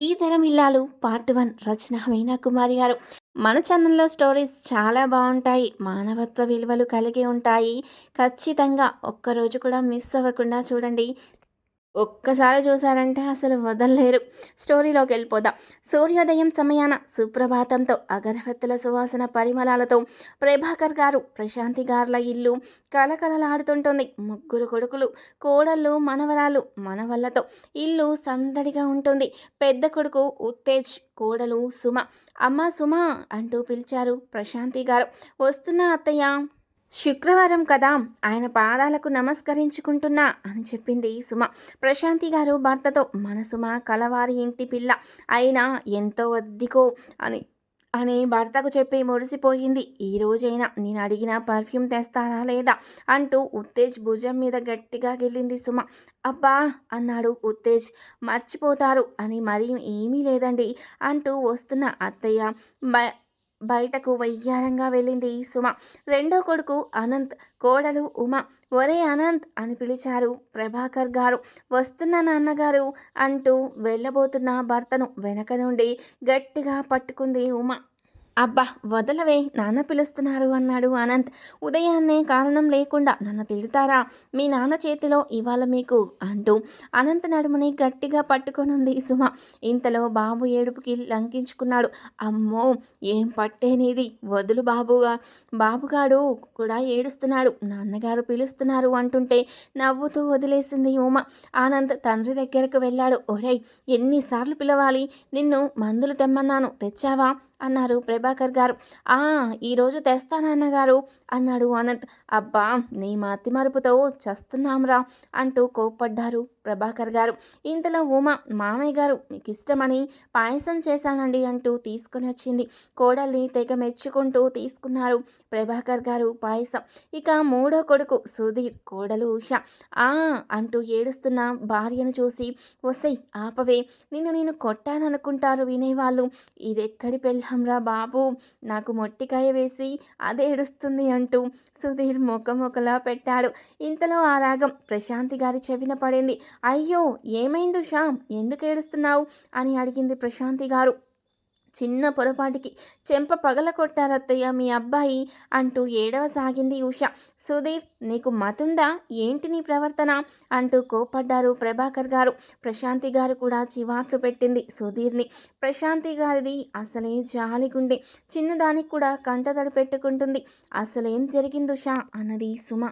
ఈ తరం ఇల్లాలు పార్ట్ వన్ రచన మీనా కుమారి గారు. మన ఛానల్లో స్టోరీస్ చాలా బాగుంటాయి మానవత్వ విలువలు కలిగి ఉంటాయి. ఖచ్చితంగా ఒక్కరోజు కూడా మిస్ అవ్వకుండా చూడండి. ఒక్కసారి చూసారంటే అసలు వదలలేరు. స్టోరీలోకి వెళ్ళిపోదాం. సూర్యోదయం సమయాన సుప్రభాతంతో అగరవత్తుల సువాసన పరిమళాలతో ప్రభాకర్ గారు ప్రశాంతి గారుల ఇల్లు కలకలలాడుతుంటుంది ముగ్గురు కొడుకులు కోడళ్ళు మనవరాలు మనవళ్ళతో ఇల్లు సందడిగా ఉంటుంది. పెద్ద కొడుకు ఉత్తేజ్ కోడలు సుమ. అమ్మ సుమ అంటూ పిలిచారు ప్రశాంతి గారు. వస్తున్న అత్తయ్య? శుక్రవారం కదా ఆయన పాదాలకు నమస్కరించుకుంటున్నా అని చెప్పింది సుమ. ప్రశాంతి గారు భర్తతో మన సుమ కలవారి ఇంటి పిల్ల అయినా ఎంతో వద్దికో అని అని భర్తకు చెప్పి మురిసిపోయింది. ఈ రోజైనా నేను అడిగిన పర్ఫ్యూమ్ తెస్తారా లేదా? అంటూ ఉత్తేజ్ భుజం మీద గట్టిగా గెలింది సుమ. అబ్బా అన్నాడు ఉత్తేజ్. మర్చిపోతారు అని మరీ ఏమీ లేదండి అంటూ వస్తున్న అత్తయ్య బయటకు వయ్యారంగా వెళ్ళింది సుమ. రెండో కొడుకు అనంత్ కోడలు ఉమ. ఒరే అనంత్ అని పిలిచారు ప్రభాకర్ గారు. వస్తున్న నాన్నగారు అంటూ వెళ్ళబోతున్న భర్తను వెనక నుండి గట్టిగా పట్టుకుంది ఉమ. అబ్బా వదలవే నాన్న పిలుస్తున్నారు అన్నాడు అనంత్. ఉదయాన్నే కారణం లేకుండా నన్ను తిడతారా? మీ నాన్న చేతిలో ఇవాళ మీకు అంటూ అనంత్ నడుముని గట్టిగా పట్టుకొనుంది సుమ. ఇంతలో బాబు ఏడుపుకి లంకించుకున్నాడు. అమ్మో ఏం పట్టేనేది వదులు బాబుగా. బాబుగాడు కూడా ఏడుస్తున్నాడు. నాన్నగారు పిలుస్తున్నారు అంటుంటే నవ్వుతూ వదిలేసింది ఉమ. ఆనంద్ తండ్రి దగ్గరకు వెళ్ళాడు. ఒరేయ్ ఎన్నిసార్లు పిలవాలి? నిన్ను మందులు తెమ్మన్నాను. తెచ్చావా? అన్నారు ప్రభాకర్ గారు. ఆ ఈరోజు తెస్తానన్నగారు అన్నాడు అనంత్. అబ్బా నీ మతి మరుపుతో చస్తున్నాంరా అంటూ కోప్పడ్డారు ప్రభాకర్ గారు. ఇంతలో ఉమ మామయ్య గారు మీకు ఇష్టమని పాయసం చేశానండి అంటూ తీసుకుని వచ్చింది. కోడల్ని తెగ మెచ్చుకుంటూ తీసుకున్నారు ప్రభాకర్ గారు పాయసం. ఇక మూడో కొడుకు సుధీర్ కోడలు ఉష. ఆ అంటూ ఏడుస్తున్న భార్యను చూసి వసై ఆపవే. నిన్ను నేను కొట్టాననుకుంటారు వినేవాళ్ళు. ఇదెక్కడి పెళ్ళంరా బాబు నాకు మొట్టికాయ వేసి అదే ఏడుస్తుంది అంటూ సుధీర్ మొక్కమొక్కలా పెట్టాడు. ఇంతలో ఆ రాగం ప్రశాంతి గారి చెవిన పడింది. అయ్యో ఏమైంది షామ్ ఎందుకు ఏడుస్తున్నావు? అని అడిగింది ప్రశాంతి గారు. చిన్న పొరపాటికి చెంప పగల కొట్టారత్తయ్య మీ అబ్బాయి అంటూ ఏడవ సాగింది ఉష. సుధీర్ నీకు మతుందా? ఏంటి నీ ప్రవర్తన? అంటూ కోపడ్డారు ప్రభాకర్ గారు. ప్రశాంతి గారు కూడా చివాట్లు పెట్టింది సుధీర్ని. ప్రశాంతి గారిది అసలే జాలిగుండే చిన్నదానికి కూడా కంటతడి పెట్టుకుంటుంది. అసలేం జరిగింది ఉషా? అన్నది సుమ.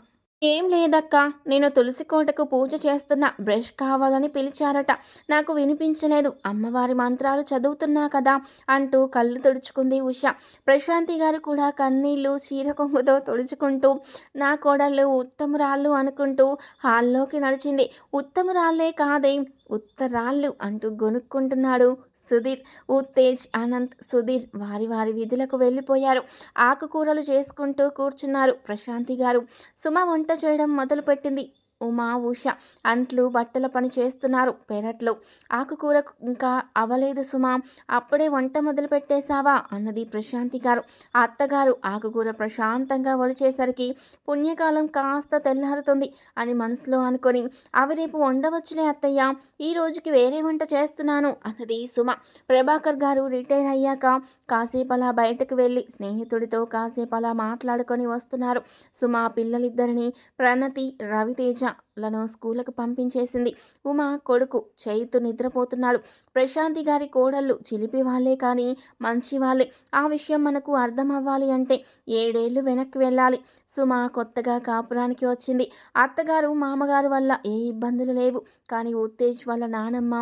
ఏం లేదక్క. నేను తులసి కోటకు పూజ చేస్తున్న బ్రష్ కావాలని పిలిచారట. నాకు వినిపించలేదు. అమ్మవారి మంత్రాలు చదువుతున్నా కదా అంటూ కళ్ళు తుడుచుకుంది ఉష. ప్రశాంతి గారు కూడా కన్నీళ్ళు చీర కొంగుతో తుడుచుకుంటూ నా కోడళ్ళు ఉత్తమురాళ్ళు అనుకుంటూ హాల్లోకి నడిచింది. ఉత్తమురాళ్ళే కాదే ఉత్తరాళ్ళు అంటూ గొనుక్కుంటున్నాడు సుధీర్. ఉత్తేజ్ అనంత్ సుధీర్ వారి వారి విధులకు వెళ్ళిపోయారు. ఆకుకూరలు చేసుకుంటూ కూర్చున్నారు ప్రశాంతి గారు. సుమ వంట చేయడం మొదలుపెట్టింది. ఉమా ఉష అంట్లు బట్టల పని చేస్తున్నారు. పెరట్లో ఆకుకూర ఇంకా అవలేదు సుమా. అప్పుడే వంట మొదలు పెట్టేశావా? అన్నది ప్రశాంతి గారు. అత్తగారు ఆకుకూర ప్రశాంతంగా వడిచేసరికి పుణ్యకాలం కాస్త తెల్లారుతుంది అని మనసులో అనుకొని అవి రేపు వండవచ్చులే అత్తయ్య. ఈ రోజుకి వేరే వంట చేస్తున్నాను అన్నది సుమ. ప్రభాకర్ గారు రిటైర్ అయ్యాక కాసేపు అలా బయటకు వెళ్ళి స్నేహితుడితో కాసేపు అలా మాట్లాడుకొని వస్తున్నారు. సుమ పిల్లలిద్దరిని ప్రణతి రవితేజ 시작! లను స్కూళ్ళకు పంపించేసింది. ఉమా కొడుకు చైతు నిద్రపోతున్నాడు. ప్రశాంతి గారి కోడళ్ళు చిలిపి వాళ్ళే కానీ మంచి వాళ్ళే. ఆ విషయం మనకు అర్థం అవ్వాలి అంటే ఏడేళ్ళు వెనక్కి వెళ్ళాలి. సుమ కొత్తగా కాపురానికి వచ్చింది. అత్తగారు మామగారు వల్ల ఏ ఇబ్బందులు లేవు. కానీ ఉత్తేజ్ వల్ల నానమ్మ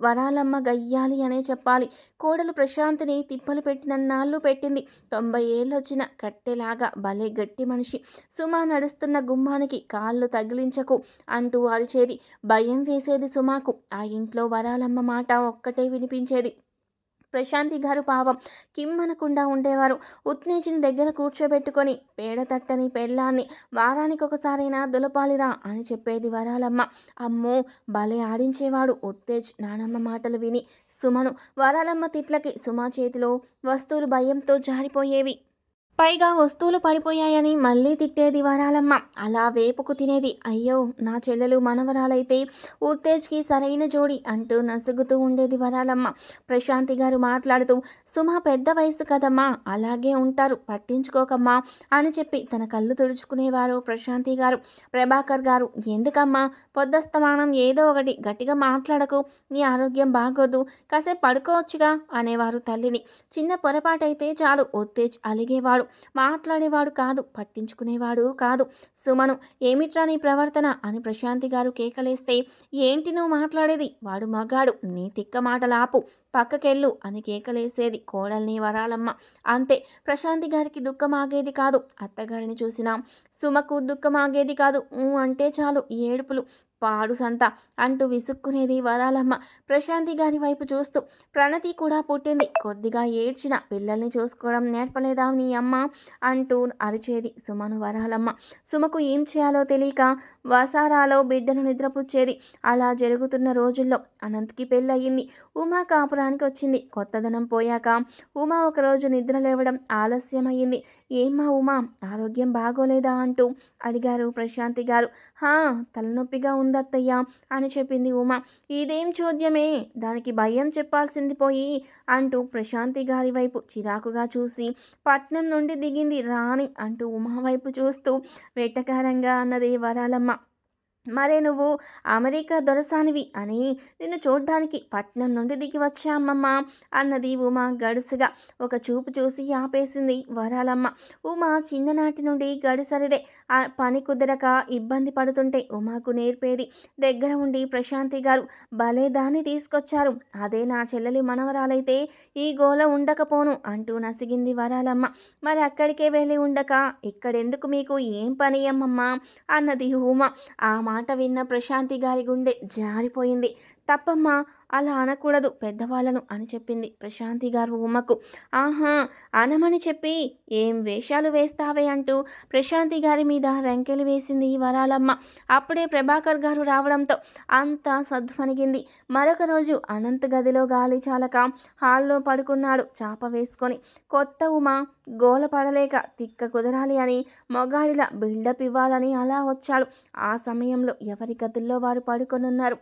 వరాలమ్మ గయ్యాలి అనే చెప్పాలి. కోడలు ప్రశాంతిని తిప్పలు పెట్టిన నాళ్ళు పెట్టింది. తొంభై ఏళ్ళు వచ్చిన కట్టెలాగా భలే గట్టి మనిషి. సుమ నడుస్తున్న గుమ్మానికి కాళ్ళు తగిలించకు. అంటూ అరిచేది. భయం వేసేది సుమాకు. ఆ ఇంట్లో వరాలమ్మ మాట ఒక్కటే వినిపించేది. ప్రశాంతి గారు పాపం. కిమ్మనకుండా ఉండేవారు. ఉత్నేజిని దగ్గర కూర్చోబెట్టుకొని పేడ తట్టని పెళ్ళాన్ని వారానికి ఒకసారైనా దులపాలిరా అని చెప్పేది వరాలమ్మ. అమ్మో భలే ఆడించేవాడు. ఉత్తేజ్ నానమ్మ మాటలు విని సుమను వరాలమ్మ తిట్లకి సుమా చేతిలో వస్తువులు భయంతో జారిపోయేవి. పైగా వస్తువులు పడిపోయాయని మళ్ళీ తిట్టేది వరాలమ్మ. అలా వేపుకు తినేది అయ్యో నా చెల్లెలు మనవరాలైతే ఉత్తేజ్కి సరైన జోడి అంటూ నసుగుతూ ఉండేది వరాలమ్మ. ప్రశాంతి గారు మాట్లాడుతూ సుమ పెద్ద వయసు కదమ్మా అలాగే ఉంటారు పట్టించుకోకమ్మా అని చెప్పి తన కళ్ళు తుడుచుకునేవారు ప్రశాంతి గారు. ప్రభాకర్ గారు ఎందుకమ్మా పొద్దస్తమానం ఏదో ఒకటి గట్టిగా మాట్లాడకు నీ ఆరోగ్యం బాగోదు కాసేపు పడుకోవచ్చుగా అనేవారు తల్లిని. చిన్న పొరపాటైతే చాలు ఉత్తేజ్ అలిగేవాడు. మాట్లాడేవాడు కాదు పట్టించుకునేవాడు కాదు. సుమను ఏమిట్రా నీ ప్రవర్తన? అని ప్రశాంతి గారు కేకలేస్తే ఏంటి నువ్వు మాట్లాడేది? వాడు మగాడు నీ తిక్క మాటలాపు పక్కకెళ్ళు అని కేకలేసేది కోడల్ని వరాలమ్మ. అంతే ప్రశాంతి గారికి దుఃఖం ఆగేది కాదు. అత్తగారిని చూసినా సుమకు దుఃఖం ఆగేది కాదు. ఊ అంటే చాలు ఏడుపులు. పాడు సంత అంటూ విసుక్కునేది వరాలమ్మ. ప్రశాంతి గారి వైపు చూస్తూ ప్రణతి కూడా పుట్టింది. కొద్దిగా ఏడ్చిన పిల్లల్ని చూసుకోవడం నేర్పలేదా నీ అమ్మ? అంటూ అరిచేది సుమను వరాలమ్మ. సుమకు ఏం చేయాలో తెలియక వసారాలో బిడ్డను నిద్రపుచ్చేది. అలా జరుగుతున్న రోజుల్లో అనంత్కి పెళ్ళయింది. ఉమా కాపురానికి వచ్చింది. కొత్తదనం పోయాక ఉమా ఒకరోజు నిద్ర లేవడం ఆలస్యమయ్యింది. ఏమ్మా ఉమా ఆరోగ్యం బాగోలేదా అంటూ అడిగారు ప్రశాంతి గారు. హా తలనొప్పిగా ఉంది. ఉందత్తయ్యా అని చెప్పింది ఉమా. ఇదేం చోద్యమే? దానికి భయం చెప్పాల్సింది పోయి అంటూ ప్రశాంతి గారి వైపు చిరాకుగా చూసి పట్నం నుండి దిగింది రాణి అంటూ ఉమా వైపు చూస్తూ వెట్టకారంగా అన్నది వరాలమ్మ. మరే నువ్వు అమెరికా దొరసానివి అని నిన్ను చూడ్డానికి పట్నం నుండి దిగి వచ్చామమ్మ అన్నది ఉమా గడుసుగా. ఒక చూపు చూసి ఆపేసింది వరాలమ్మ. ఉమా చిన్ననాటి నుండి గడిసరిదే. ఆ పని కుదరక ఇబ్బంది పడుతుంటే ఉమాకు నేర్పేది. దగ్గర ఉండి ప్రశాంతి గారు భలే దాన్ని తీసుకొచ్చారు. అదే నా చెల్లెలి మనవరాలైతే ఈ గోల ఉండకపోను అంటూ నసిగింది వరాలమ్మ. మరి అక్కడికే వెళ్ళి ఉండక. ఇక్కడెందుకు మీకు ఏం పని అమ్మమ్మ? అన్నది ఉమా. ఆ మాట విన్న ప్రశాంతి గారి గుండె జారిపోయింది. తప్పమ్మా అలా అనకూడదు. పెద్దవాళ్ళను అని చెప్పింది ప్రశాంతి గారు ఉమ్మకు. ఆహా అనమని చెప్పి ఏం వేషాలు వేస్తావే అంటూ ప్రశాంతి గారి మీద రంకెలు వేసింది వరాలమ్మ. అప్పుడే ప్రభాకర్ గారు రావడంతో అంతా సద్వనిగింది మరొక రోజు అనంత్ గదిలో గాలి చాలక హాల్లో పడుకున్నాడు చాప వేసుకొని. కొత్త ఉమ గోల పడలేక తిక్క కుదరాలి అని మొగాడిలా బిల్డప్ ఇవ్వాలని అలా వచ్చాడు. ఆ సమయంలో ఎవరి గదుల్లో వారు పడుకొనున్నారు?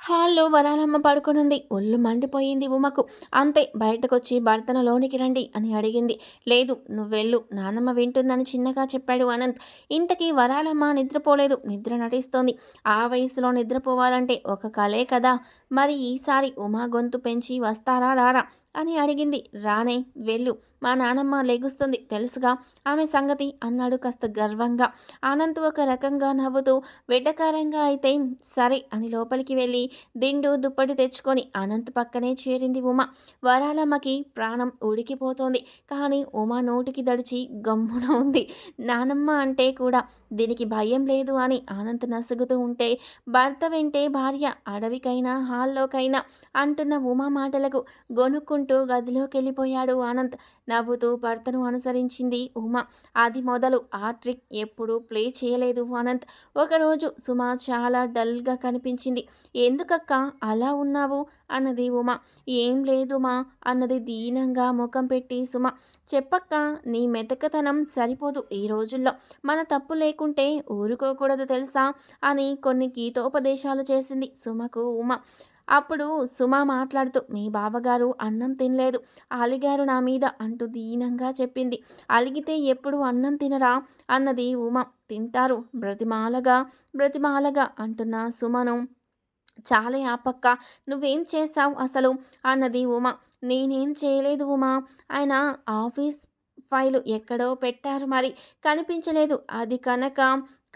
హాల్లో వరాలమ్మ పడుకునుంది. ఒళ్ళు మండిపోయింది ఉమకు. అంతే బయటకొచ్చి భర్తను లోనికి రండి అని అడిగింది. లేదు నువ్వెళ్ళు నానమ్మ వింటుందని చిన్నగా చెప్పాడు అనంత్. ఇంతకీ వరాలమ్మ నిద్రపోలేదు నిద్ర నటిస్తోంది. ఆ వయసులో నిద్రపోవాలంటే ఒక కలే కదా. మరి ఈసారి ఉమా గొంతు పెంచి వస్తారా రారా? అని అడిగింది. రానే వెళ్ళు. మా నానమ్మ లెగుస్తుంది తెలుసుగా? ఆమె సంగతి అన్నాడు కాస్త గర్వంగా. అనంత్ ఒక రకంగా నవ్వుతూ వెడ్డకారంగా అయితే సరే అని లోపలికి వెళ్ళి దిండు దుప్పటి తెచ్చుకొని అనంత్ పక్కనే చేరింది ఉమ. వరాలమ్మకి ప్రాణం ఉడికిపోతోంది కానీ ఉమ నోటికి దడిచి గమ్మున ఉంది. నానమ్మ అంటే కూడా దీనికి భయం లేదు అని అనంత్ నసుగుతూ ఉంటే భర్త వెంటే భార్య అడవికైనా హాల్లోకైనా అంటున్న ఉమా మాటలకు గొనుక్కుంటూ గదిలోకి వెళ్ళిపోయాడు ఆనంద్ నవ్వుతూ భర్తను అనుసరించింది ఉమ. అది మొదలు ఆ ట్రిక్ ఎప్పుడూ ప్లే చేయలేదు అనంత్. ఒకరోజు సుమ చాలా డల్గా కనిపించింది. ఎందుకక్క అలా ఉన్నావు? అన్నది ఉమ. ఏం లేదు మా అన్నది దీనంగా ముఖం పెట్టి సుమ. చెప్పక్క నీ మెతకతనం సరిపోదు ఈ రోజుల్లో. మన తప్పు లేకుంటే ఊరుకోకూడదు తెలుసా? అని కొన్ని గీతోపదేశాలు చేసింది సుమకు ఉమ. అప్పుడు సుమ మాట్లాడుతూ మీ బావగారు అన్నం తినలేదు. అలిగారు నా మీద అంటూ దీనంగా చెప్పింది. అలిగితే ఎప్పుడు అన్నం తినరా? అన్నది ఉమ. తింటారు. బ్రతిమాలగా బ్రతిమాలగా అంటున్న సుమను. చాలే ఆపక్క నువ్వేం చేశావు అసలు? అన్నది ఉమ. నేనేం చేయలేదు ఉమా. ఆయన ఆఫీస్ ఫైలు ఎక్కడో పెట్టారు మరి. కనిపించలేదు. అది కనుక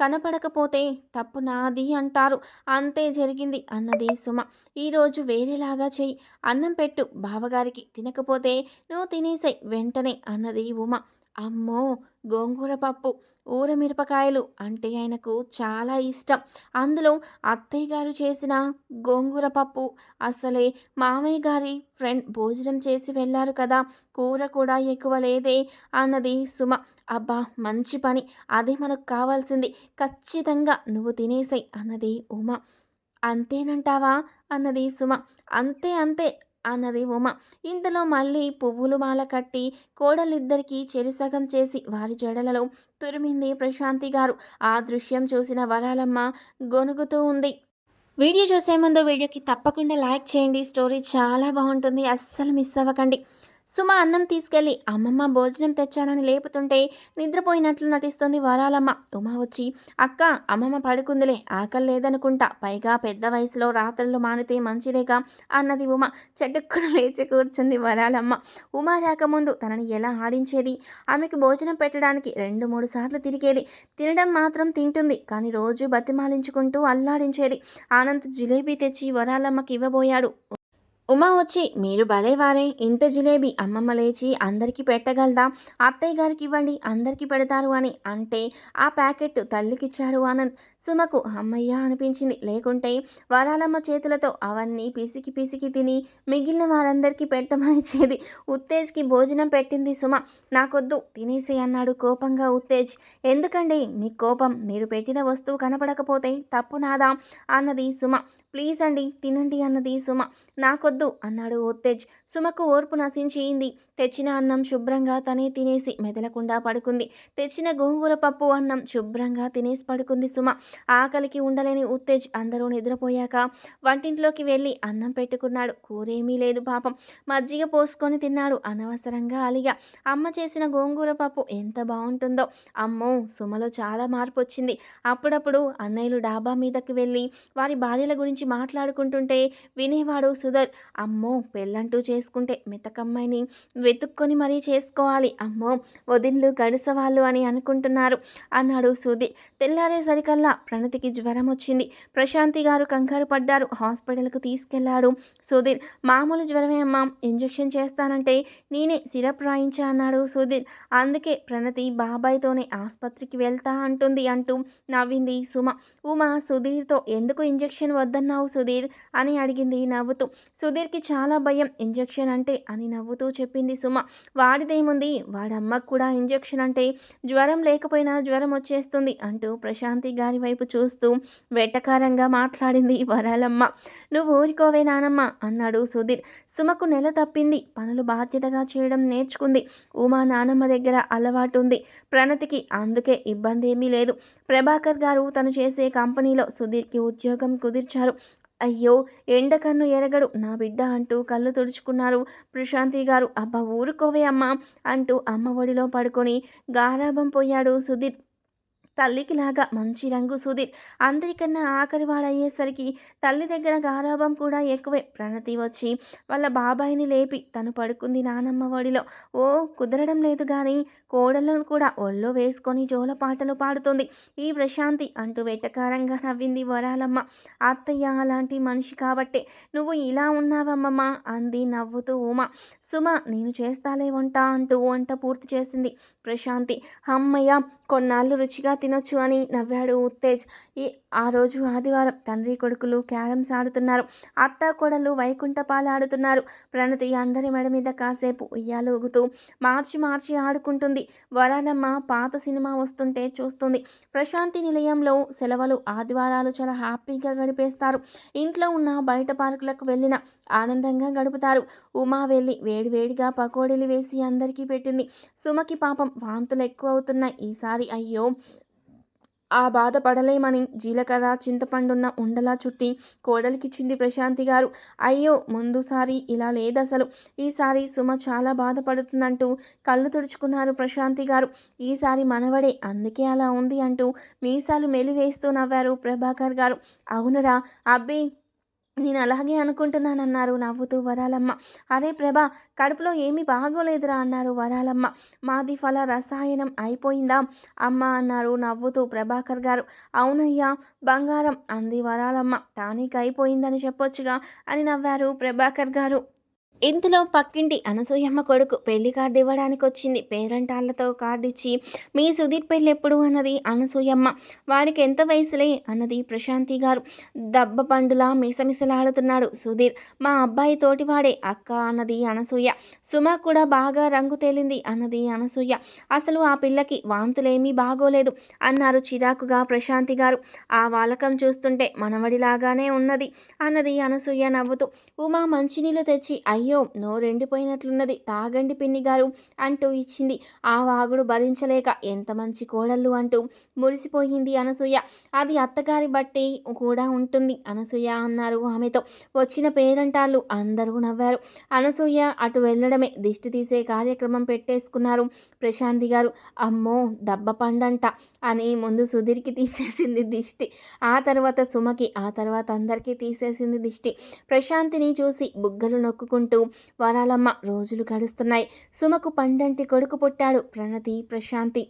కనపడకపోతే తప్పు నాది అంటారు. అంతే జరిగింది అన్నది సుమ. ఈరోజు వేరేలాగా చెయ్యి. అన్నం పెట్టు బావగారికి తినకపోతే నువ్వు తినేసాయి వెంటనే అన్నది ఉమ. అమ్మో! గోంగూర పప్పు ఊర మిరపకాయలు అంటే ఆయనకు చాలా ఇష్టం. అందులో అత్తయ్య గారు చేసిన గోంగూర పప్పు అసలే మామయ్య గారి ఫ్రెండ్ భోజనం చేసి వెళ్ళారు కదా కూర కూడా ఎక్కువ లేదే అన్నది సుమ. అబ్బా మంచి పని. అదే మనకు కావాల్సింది. ఖచ్చితంగా నువ్వు తినేసాయి అన్నది ఉమ. అంతేనంటావా? అన్నది సుమ. అంతే అంతే. అన్నది ఉమ. ఇంతలో మళ్ళీ పువ్వులు మాల కట్టి కోడలిద్దరికీ చెరిసగం చేసి వారి జడలలో తురిమింది ప్రశాంతి గారు. ఆ దృశ్యం చూసిన వరాలమ్మ గొనుగుతూ ఉంది. వీడియో చూసే ముందు వీడియోకి తప్పకుండా లైక్ చేయండి. స్టోరీ చాలా బాగుంటుంది. అస్సలు మిస్ అవ్వకండి. సుమ అన్నం తీసుకెళ్ళి అమ్మమ్మ భోజనం తెచ్చానని లేపుతుంటే నిద్రపోయినట్లు నటిస్తుంది వరాలమ్మ. ఉమ వచ్చి అక్క అమ్మమ్మ పడుకుందిలే ఆకలి లేదనుకుంటా. పైగా పెద్ద వయసులో రాత్రులు మానితే మంచిదేగా అన్నది ఉమ. చెట్టుక్కున లేచి కూర్చుంది వరాలమ్మ. ఉమ రాకముందు తనని ఎలా ఆడించేది? ఆమెకు భోజనం పెట్టడానికి రెండు మూడు సార్లు తిరిగేది. తినడం మాత్రం తింటుంది కానీ రోజు బతిమాలించుకుంటూ అల్లాడించేది. ఆనంద్ జిలేబీ తెచ్చి వరాలమ్మకి ఇవ్వబోయాడు. ఉమా వచ్చి మీరు భలేవారే ఇంత జిలేబీ అమ్మమ్మ లేచి అందరికీ పెట్టగలదా? అత్తయ్య గారికి ఇవ్వండి అందరికీ పెడతారు అని అంటే ఆ ప్యాకెట్ తల్లికిచ్చాడు ఆనంద్. సుమకు అమ్మయ్య అనిపించింది. లేకుంటే వరాలమ్మ చేతులతో అవన్నీ పిసికి పిసికి తిని మిగిలిన వారందరికీ పెట్టమనిచ్చేది ఉత్తేజ్కి భోజనం పెట్టింది సుమ. నాకొద్దు తినేసి అన్నాడు కోపంగా ఉత్తేజ్. ఎందుకండి? మీ కోపం మీరు పెట్టిన వస్తువు కనపడకపోతే తప్పు నాదా? అన్నది సుమ. ప్లీజ్ అండి తినండి అన్నది సుమ. నాకొద్దు అన్నాడు ఉత్తేజ్ సుమకు ఓర్పు నశించింది తెచ్చిన అన్నం శుభ్రంగా తనే తినేసి మెదలకుండా పడుకుంది. తెచ్చిన గోంగూర పప్పు అన్నం శుభ్రంగా తినేసి పడుకుంది సుమ. ఆకలికి ఉండలేని ఉత్తేజ్ అందరూ నిద్రపోయాక వంటింట్లోకి వెళ్ళి అన్నం పెట్టుకున్నాడు. కూరేమీ లేదు పాపం. మజ్జిగ పోసుకొని తిన్నాడు అనవసరంగా అలిగా. అమ్మ చేసిన గోంగూర పప్పు ఎంత బాగుంటుందో. అమ్మో సుమలో చాలా మార్పు వచ్చింది అప్పుడప్పుడు అన్నయ్యలు డాబా మీదకి వెళ్ళి వారి భార్యల గురించి మాట్లాడుకుంటుంటే వినేవాడు సుధర్ అమ్మో పెళ్ళంటూ చేసుకుంటే మెతకమ్మాయిని వెతుక్కొని మరీ చేసుకోవాలి. అమ్మో వదిన్లు గడిసవాళ్ళు అని అనుకుంటున్నారు. అన్నాడు సుధీర్ తెల్లారేసరికల్లా ప్రణతికి జ్వరం వచ్చింది ప్రశాంతి గారు కంగారు పడ్డారు. హాస్పిటల్కు తీసుకెళ్ళాడు సుధీర్ మామూలు జ్వరమే అమ్మా. ఇంజెక్షన్ చేస్తానంటే నేనే సిరప్ రాయించా అన్నాడు సుధీర్ అందుకే ప్రణతి బాబాయ్తోనే ఆసుపత్రికి వెళ్తా అంటుంది అంటూ నవ్వింది సుమ. ఉమ సుధీర్తో ఎందుకు ఇంజెక్షన్ వద్దన్నావు సుధీర్? అని అడిగింది నవ్వుతూ. సుధీర్కి చాలా భయం. ఇంజెక్షన్ అంటే అని నవ్వుతూ చెప్పింది సుమ. వాడిదేముంది? వాడమ్మకు కూడా ఇంజెక్షన్ అంటే జ్వరం లేకపోయినా జ్వరం వచ్చేస్తుంది అంటూ ప్రశాంతి గారి వైపు చూస్తూ వెటకారంగా మాట్లాడింది వరాలమ్మ. నువ్వు ఊరుకోవే నానమ్మ అన్నాడు సుధీర్. సుమకు నెల తప్పింది. పనులు బాధ్యతగా చేయడం నేర్చుకుంది. ఉమా నానమ్మ దగ్గర అలవాటు ఉంది ప్రణతికి అందుకే ఇబ్బంది ఏమీ లేదు. ప్రభాకర్ గారు తను చేసే కంపెనీలో సుధీర్కి ఉద్యోగం కుదిర్చారు. అయ్యో ఎండకన్ను ఎరగడు. నా బిడ్డ అంటూ కళ్ళు తుడుచుకున్నారు ప్రశాంతి గారు. అబ్బా ఊరుకోవే అమ్మ అంటూ అమ్మ ఒడిలో పడుకొని గారాబం పోయాడు సుధీర్. తల్లికిలాగా మంచి రంగు సుధీర్. అందరికన్నా ఆఖరివాడయ్యేసరికి తల్లి దగ్గర గారాభం కూడా ఎక్కువే ప్రణతి వచ్చి వాళ్ళ బాబాయిని లేపి తను పడుకుంది నానమ్మ ఒడిలో. ఓ కుదరడం లేదు కానీ కోడలను కూడా ఒళ్ళో వేసుకొని జోల పాటలు పాడుతుంది. ఈ ప్రశాంతి అంటూ వెటకారంగా నవ్వింది వరాలమ్మ. అత్తయ్య అలాంటి మనిషి కాబట్టే నువ్వు ఇలా ఉన్నావమ్మమ్మ అంది నవ్వుతూ ఉమ. సుమ నేను చేస్తాలే వంట అంటూ వంట పూర్తి చేసింది ప్రశాంతి. అమ్మయ్య కొన్నాళ్ళు రుచిగా తినొచ్చు అని నవ్వాడు ఉత్తేజ్. ఈ ఆ రోజు ఆదివారం తండ్రి కొడుకులు క్యారమ్స్ ఆడుతున్నారు. అత్త కొడలు వైకుంఠపాలు ఆడుతున్నారు. ప్రణతి అందరి మెడ మీద కాసేపు ఉయ్యాలు ఊగుతూ మార్చి మార్చి ఆడుకుంటుంది. వరాలమ్మ పాత సినిమా వస్తుంటే చూస్తుంది. ప్రశాంతి నిలయంలో సెలవులు ఆదివారాలు చాలా హ్యాపీగా గడిపేస్తారు. ఇంట్లో ఉన్న బయట పార్కులకు వెళ్ళిన ఆనందంగా గడుపుతారు. ఉమా వెళ్ళి వేడివేడిగా పకోడీలు వేసి అందరికీ పెట్టింది. సుమకి పాపం వాంతులు ఎక్కువ అవుతున్నాయి. ఈసారి అయ్యో ఆ బాధ పడలేమని జీలకర్ర చింతపండున్న ఉండలా చుట్టి కోడలికిచ్చింది ప్రశాంతి గారు. అయ్యో ముందుసారి ఇలా లేదసలు. ఈసారి సుమ చాలా బాధపడుతుందంటూ కళ్ళు తుడుచుకున్నారు ప్రశాంతి గారు. ఈసారి మనవడే అందుకే అలా ఉంది అంటూ మీసాలు మెలివేస్తూ నవ్వారు ప్రభాకర్ గారు. అవునరా అబ్బే నేను అలాగే అనుకుంటున్నానన్నారు నవ్వుతూ వరాలమ్మ. అరే ప్రభా కడుపులో ఏమీ బాగోలేదురా అన్నారు వరాలమ్మ. మాది ఫల రసాయనం అయిపోయిందా? అమ్మ అన్నారు నవ్వుతూ ప్రభాకర్ గారు. అవునయ్యా బంగారం అంది వరాలమ్మ. టానిక్ అయిపోయిందని చెప్పొచ్చుగా అని నవ్వారు ప్రభాకర్ గారు. ఇంతలో పక్కింటి అనసూయమ్మ కొడుకు పెళ్ళి కార్డు ఇవ్వడానికి వచ్చింది. పేరంటాళ్ళతో కార్డు ఇచ్చి మీ సుధీర్ పెళ్ళి ఎప్పుడు అన్నది అనసూయమ్మ? వాడికి ఎంత వయసులే? అన్నది ప్రశాంతి గారు. దబ్బ పండులా మిసమిసలాడుతున్నాడు సుధీర్. మా అబ్బాయి తోటివాడే అక్క అన్నది అనసూయ. సుమ కూడా బాగా రంగు తేలింది అన్నది అనసూయ. అసలు ఆ పిల్లకి వాంతులేమీ బాగోలేదు అన్నారు చిరాకుగా ప్రశాంతి గారు. ఆ వాలకం చూస్తుంటే మనవడిలాగానే ఉన్నది అన్నది అనసూయ నవ్వుతూ. ఉమా మంచినీళ్ళు తెచ్చి అయ్యి నోరెండిపోయినట్లున్నది తాగండి పిన్ని గారు అంటూ ఇచ్చింది. ఆ వాగుడు భరించలేక ఎంత మంచి కోడళ్ళు అంటూ మురిసిపోయింది అనసూయ. అది అత్తగారి బట్టి కూడా ఉంటుంది అనసూయ అన్నారు ఆమెతో. వచ్చిన పేరంటాళ్ళు అందరూ నవ్వారు. అనసూయ అటు వెళ్ళడమే దిష్టి తీసే కార్యక్రమం పెట్టేసుకున్నారు ప్రశాంతి గారు. అమ్మో దెబ్బ పండంట అని ముందు సుధీర్కి తీసేసింది దిష్టి. ఆ తర్వాత సుమకి ఆ తర్వాత అందరికీ తీసేసింది దిష్టి. ప్రశాంతిని చూసి బుగ్గలు నొక్కుంటూ వరాలమ్మ రోజులు గడుస్తున్నాయి. సుమకు పండంటి కొడుకు పుట్టాడు ప్రణతి ప్రశాంతి.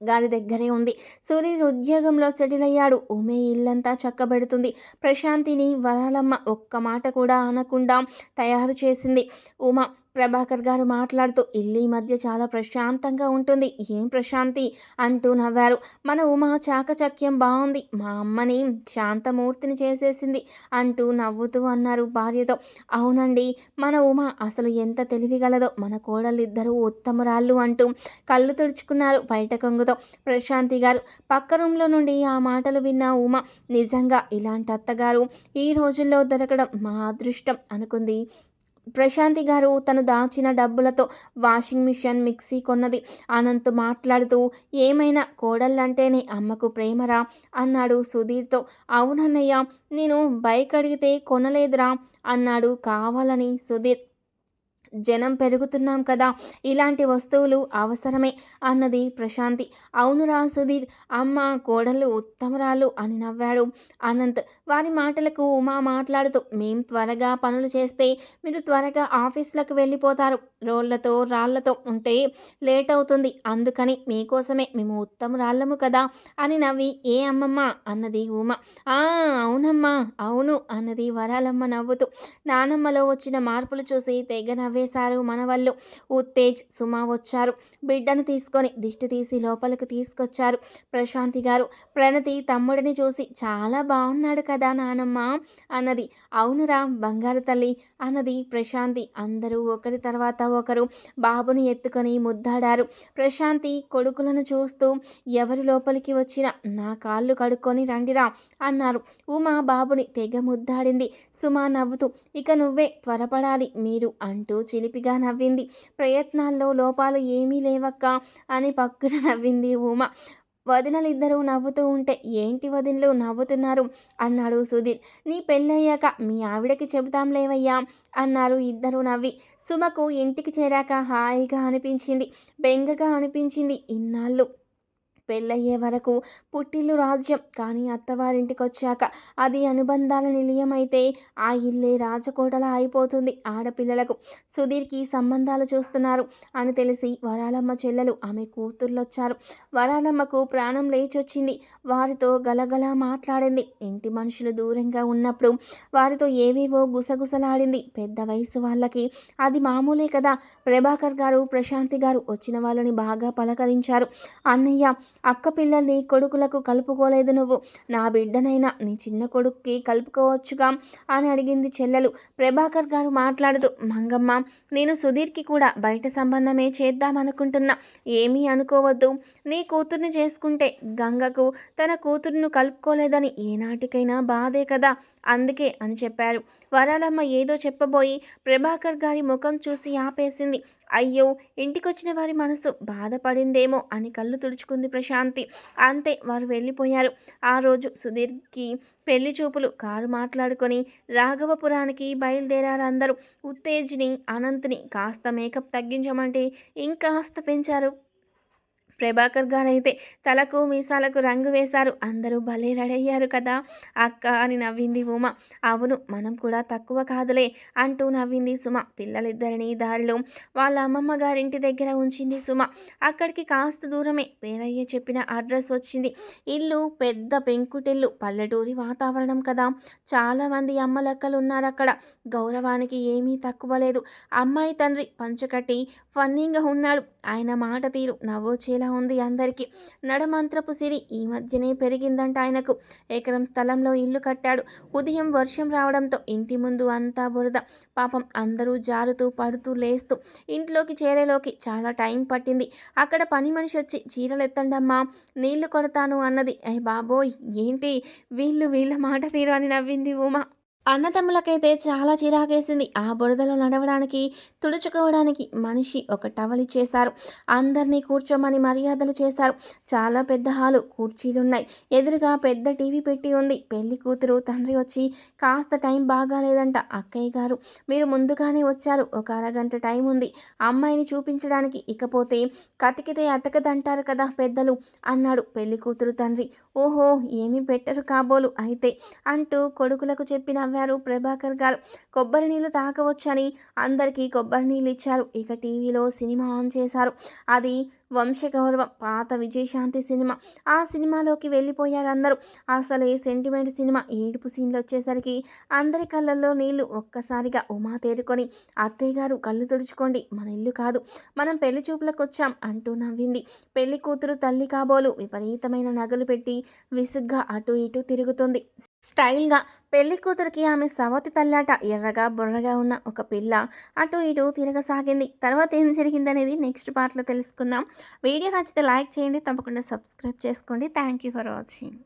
గారి దగ్గరే ఉంది. సూర్య ఉద్యోగంలో సెటిల్ అయ్యాడు ఉమే ఇల్లంతా చక్కబెడుతుంది. ప్రశాంతిని వరాలమ్మ ఒక్క మాట కూడా అనకుండా తయారు చేసింది. ఉమ ప్రభాకర్ గారు మాట్లాడుతూ ఇల్లు ఈ మధ్య చాలా ప్రశాంతంగా ఉంటుంది. ఏం ప్రశాంతి? అంటూ నవ్వారు. మన ఉమా చాకచక్యం బాగుంది మా అమ్మని శాంతమూర్తిని చేసేసింది అంటూ నవ్వుతూ అన్నారు భార్యతో. అవునండి మన ఉమ అసలు ఎంత తెలివిగలదో. మన కోడలిద్దరూ ఉత్తమరాళ్ళు అంటూ కళ్ళు తుడుచుకున్నారు బయట కొంగుతో. ప్రశాంతి గారు పక్క రూమ్లో నుండి ఆ మాటలు విన్న ఉమ నిజంగా ఇలాంటి అత్తగారు ఈ రోజుల్లో దొరకడం మా అదృష్టం అనుకుంది. ప్రశాంతి గారు తను దాచిన డబ్బులతో వాషింగ్ మిషన్ మిక్సీ కొన్నది. అనంత్ మాట్లాడుతూ ఏమైనా కోడళ్ళంటేనే అమ్మకు ప్రేమరా? అన్నాడు సుధీర్తో. అవునన్నయ్య నేను బైక్ అడిగితే కొనలేదురా అన్నాడు కావాలని సుధీర్. జనం పెరుగుతున్నాం కదా ఇలాంటి వస్తువులు అవసరమే అన్నది ప్రశాంతి. అవునురా సుధీర్ అమ్మ కోడలు ఉత్తమరాలు అని నవ్వాడు అనంత్. వారి మాటలకు ఉమా మాట్లాడుతూ మేం త్వరగా పనులు చేస్తే మీరు త్వరగా ఆఫీసులకు వెళ్ళిపోతారు. రోళ్ళతో రాళ్ళతో ఉంటే లేట్ అవుతుంది. అందుకని మీకోసమే మేము ఉత్తమరాళ్ళము కదా అని నవ్వి ఏ అమ్మమ్మ? అన్నది ఉమ. ఆ అవునమ్మా అవును అన్నది వరాలమ్మ నవ్వుతూ. నానమ్మలో వచ్చిన మార్పులు చూసి తెగ నవ్వే చేశారు. మనవళ్ళు ఉత్తేజ్ సుమా వచ్చారు. బిడ్డను తీసుకొని దిష్టి తీసి లోపలికి తీసుకొచ్చారు. ప్రశాంతి గారు ప్రణతి తమ్ముడిని చూసి చాలా బాగున్నాడు కదా నానమ్మ అన్నది. అవునురా బంగారు తల్లి అన్నది. ప్రశాంతి అందరూ ఒకరి తర్వాత ఒకరు బాబుని ఎత్తుకొని ముద్దాడారు. ప్రశాంతి కొడుకులను చూస్తూ ఎవరు లోపలికి వచ్చినా నా కాళ్ళు కడుక్కొని రండిరా అన్నారు. ఉమా బాబుని తెగ ముద్దాడింది. సుమా నవ్వుతూ ఇక నువ్వే త్వరపడాలి మీరు అంటూ చిలిపిగా నవ్వింది. ప్రయత్నాల్లో లోపాలు ఏమీ లేవక్క అని పక్కన నవ్వింది ఉమ. వదినలిద్దరూ నవ్వుతూ ఉంటే ఏంటి వదినలు నవ్వుతున్నారు? అన్నాడు సుధీర్. నీ పెళ్ళయ్యాక మీ ఆవిడకి చెబుతాం లేవయ్యా? అన్నారు ఇద్దరు నవ్వి. సుమకు ఇంటికి చేరాక హాయిగా అనిపించింది. బెంగగా అనిపించింది ఇన్నాళ్ళు. పెళ్ళయ్యే వరకు పుట్టిల్లు రాజ్యం. కానీ అత్తవారింటికి వచ్చాక అది అనుబంధాల నిలయమైతే ఆ ఇల్లే రాజకోటల అయిపోతుంది ఆడపిల్లలకు. సుధీర్కి సంబంధాలు చూస్తున్నారు అని తెలిసి వరాలమ్మ చెల్లెలు ఆమె కూతుర్లొచ్చారు. వరాలమ్మకు ప్రాణం లేచొచ్చింది. వారితో గలగలా మాట్లాడింది. ఇంటి మనుషులు దూరంగా ఉన్నప్పుడు వారితో ఏవేవో గుసగుసలాడింది. పెద్ద వయసు వాళ్ళకి అది మామూలే కదా. ప్రభాకర్ గారు ప్రశాంతి గారు వచ్చిన వాళ్ళని బాగా పలకరించారు. అన్నయ్య అక్క పిల్లల్ని కొడుకులకు కలుపుకోలేదు నువ్వు. నా బిడ్డనైనా నీ చిన్న కొడుక్కి కలుపుకోవచ్చుగా అని అడిగింది చెల్లెలు. ప్రభాకర్ గారు మాట్లాడుతూ మంగమ్మ నేను సుధీర్కి కూడా బయట సంబంధమే చేద్దామనుకుంటున్నా. ఏమీ అనుకోవద్దు. నీ కూతుర్ని చేసుకుంటే గంగకు తన కూతురును కలుపుకోలేదని ఏనాటికైనా బాధే కదా అందుకే అని చెప్పారు. వరాలమ్మ ఏదో చెప్పబోయి ప్రభాకర్ గారి ముఖం చూసి ఆపేసింది. అయ్యో ఇంటికొచ్చిన వారి మనసు బాధపడిందేమో అని కళ్ళు తుడుచుకుంది ప్రశాంతి. అంతే వారు వెళ్ళిపోయారు. ఆ రోజు సుధీర్కి పెళ్ళి చూపులు కారు మాట్లాడుకొని రాఘవపురానికి బయలుదేరారు అందరూ. ఉత్తేజ్ని అనంత్ని కాస్త మేకప్ తగ్గించమంటే ఇంకాస్త పెంచారు. ప్రభాకర్ గారైతే తలకు మీసాలకు రంగు వేశారు. అందరూ భలే రెడీ అయ్యారు కదా. అక్క అని నవ్వింది ఉమ. అవును మనం కూడా తక్కువ కాదులే అంటూ నవ్వింది సుమ. పిల్లలిద్దరిని దారిలో వాళ్ళ అమ్మమ్మ గారింటి దగ్గర ఉంచింది సుమ. అక్కడికి కాస్త దూరమే పేరయ్య చెప్పిన అడ్రస్ వచ్చింది. ఇల్లు పెద్ద పెంకుటిల్లు పల్లెటూరి వాతావరణం కదా. చాలామంది అమ్మలక్కలు ఉన్నారు అక్కడ గౌరవానికి ఏమీ తక్కువ లేదు. అమ్మాయి తండ్రి పంచకట్టి ఫన్నీగా ఉన్నాడు. ఆయన మాట తీరు నవ్వొచ్చేలా ఉంది అందరికీ. నడమంత్రపు సిరి ఈ మధ్యనే పెరిగిందంట ఆయనకు. ఎకరం స్థలంలో ఇల్లు కట్టాడు. ఉదయం వర్షం రావడంతో ఇంటి ముందు అంతా బురద. పాపం అందరూ జారుతూ పడుతూ లేస్తూ ఇంట్లోకి చేరేలోకి చాలా టైం పట్టింది. అక్కడ పని మనిషి వచ్చి చీరలు ఎత్తండమ్మా నీళ్ళు కొడతాను అన్నది. ఏ బాబోయ్ ఏంటి? వీళ్ళు వీళ్ళ మాట తీరు అని నవ్వింది ఉమా. అన్నతమ్ములకైతే చాలా చిరాకేసింది. ఆ బురదలో నడవడానికి తుడుచుకోవడానికి మనిషి ఒక టవల్ ఇచ్చేశారు. అందరినీ కూర్చోమని మర్యాదలు చేశారు. చాలా పెద్ద హాలు కుర్చీలున్నాయి. ఎదురుగా పెద్ద టీవీ పెట్టి ఉంది. పెళ్ళి కూతురు తండ్రి వచ్చి కాస్త టైం బాగాలేదంట అక్కయ్య గారు. మీరు ముందుగానే వచ్చారు. ఒక అరగంట టైం ఉంది. అమ్మాయిని చూపించడానికి ఇకపోతే కతికితే అతకదంటారు కదా పెద్దలు అన్నాడు పెళ్ళి కూతురు తండ్రి. ఓహో ఏమీ పెట్టరు కాబోలు అయితే అంటూ కొడుకులకు చెప్పిన నవ్వారు ప్రభాకర్ గారు కొబ్బరి నీళ్ళు తాగవచ్చని అందరికీ కొబ్బరి నీళ్ళు ఇచ్చారు. ఇక టీవీలో సినిమా ఆన్ చేశారు. అది వంశగౌరవం పాత విజయశాంతి సినిమా. ఆ సినిమాలోకి వెళ్ళిపోయారు అందరూ. అసలే సెంటిమెంట్ సినిమా. ఏడుపు సీన్లు వచ్చేసరికి అందరి కళ్ళల్లో నీళ్ళు ఒక్కసారిగా ఉమా తేరుకొని అత్తయ్య గారు కళ్ళు తుడుచుకోండి. మన ఇల్లు కాదు. మనం పెళ్ళి చూపులకు వచ్చాం అంటూ నవ్వింది. పెళ్ళి కూతురు తల్లి కాబోలు విపరీతమైన నగలు పెట్టి విసుగ్గా అటు ఇటు తిరుగుతుంది. స్టైల్గా. పెళ్ళి కూతురికి ఆమె సవతి తల్లాట ఎర్రగా బుర్రగా ఉన్న ఒక పిల్ల అటు ఇటు తిరగసాగింది. తర్వాత ఏం జరిగిందనేది నెక్స్ట్ పార్ట్లో తెలుసుకుందాం. వీడియో నచ్చితే లైక్ చేయండి తప్పకుండా సబ్స్క్రైబ్ చేసుకోండి. Thank you for watching.